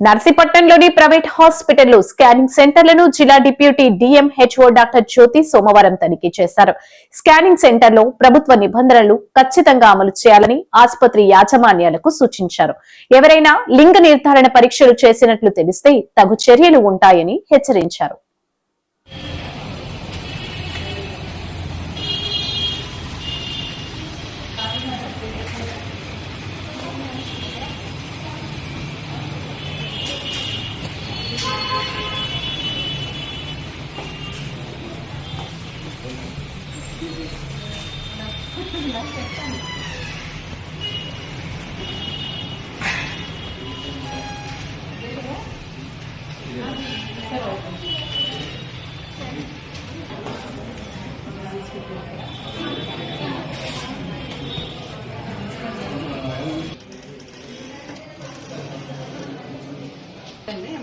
నర్సీపట్నంలోని private హాస్పిటల్లో scanning సెంటర్లను జిల్లా డిప్యూటీ డిఎంహెచ్ఓ డాక్టర్ జ్యోతి సోమవారం తనిఖీ చేశారు. స్కానింగ్ సెంటర్లో ప్రభుత్వ నిబంధనలు ఖచ్చితంగా అమలు చేయాలని ఆసుపత్రి యాజమాన్యాలకు సూచించారు. ఎవరైనా లింగ నిర్ధారణ పరీక్షలు చేసినట్లు తెలిస్తే తగు చర్యలు ఉంటాయని హెచ్చరించారు.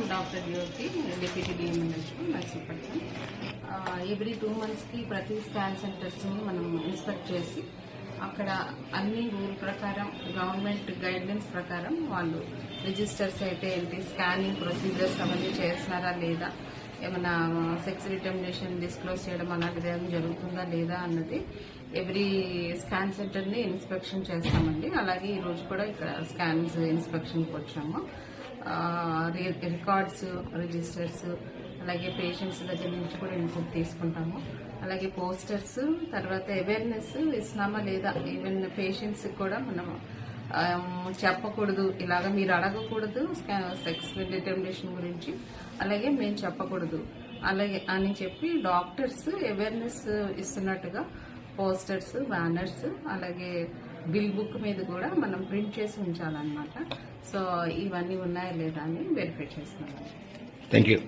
డాక్టర్ జ్యోతి డిప్యూటీ డిఎంఎన్హెచ్ నర్సీపట్నం ఎవ్రీ టూ మంత్స్కి ప్రతి స్కాన్ సెంటర్స్ని మనం ఇన్స్పెక్ట్ చేసి అక్కడ అన్ని రూల్ ప్రకారం గవర్నమెంట్ గైడ్లైన్స్ ప్రకారం వాళ్ళు రిజిస్టర్స్ అయితే ఏంటి స్కానింగ్ ప్రొసీజర్స్ అవన్నీ చేస్తున్నారా లేదా ఏమైనా సెక్స్ రిటర్మినేషన్ డిస్క్లోజ్ చేయడం అలాంటిది ఏమైనా జరుగుతుందా లేదా అన్నది ఎవ్రీ స్కాన్ సెంటర్ని ఇన్స్పెక్షన్ చేస్తామండి. అలాగే ఈరోజు కూడా ఇక్కడ స్కాన్స్ ఇన్స్పెక్షన్కి వచ్చాము. రికార్డ్స్ రిజిస్టర్స్ అలాగే పేషెంట్స్ దగ్గర నుంచి కూడా ఇన్పుట్ తీసుకుంటాము. అలాగే పోస్టర్స్ తర్వాత అవేర్నెస్ ఇస్తున్నామా లేదా ఈవెన్ పేషెంట్స్ కూడా మనం చెప్పకూడదు. ఇలాగ మీరు అడగకూడదు సెక్స్ డిటర్మినేషన్ గురించి. అలాగే మేము చెప్పకూడదు. అలాగే అని చెప్పి డాక్టర్స్ అవేర్నెస్ ఇస్తున్నట్టుగా పోస్టర్స్ బ్యానర్స్ అలాగే బిల్ బుక్ మీద కూడా మనం ప్రింట్ చేసి ఉంచాలన్నమాట. సో ఇవన్నీ ఉన్నాయా లేదా అని వెరిఫై చేస్తున్నాం థ్యాంక్ యూ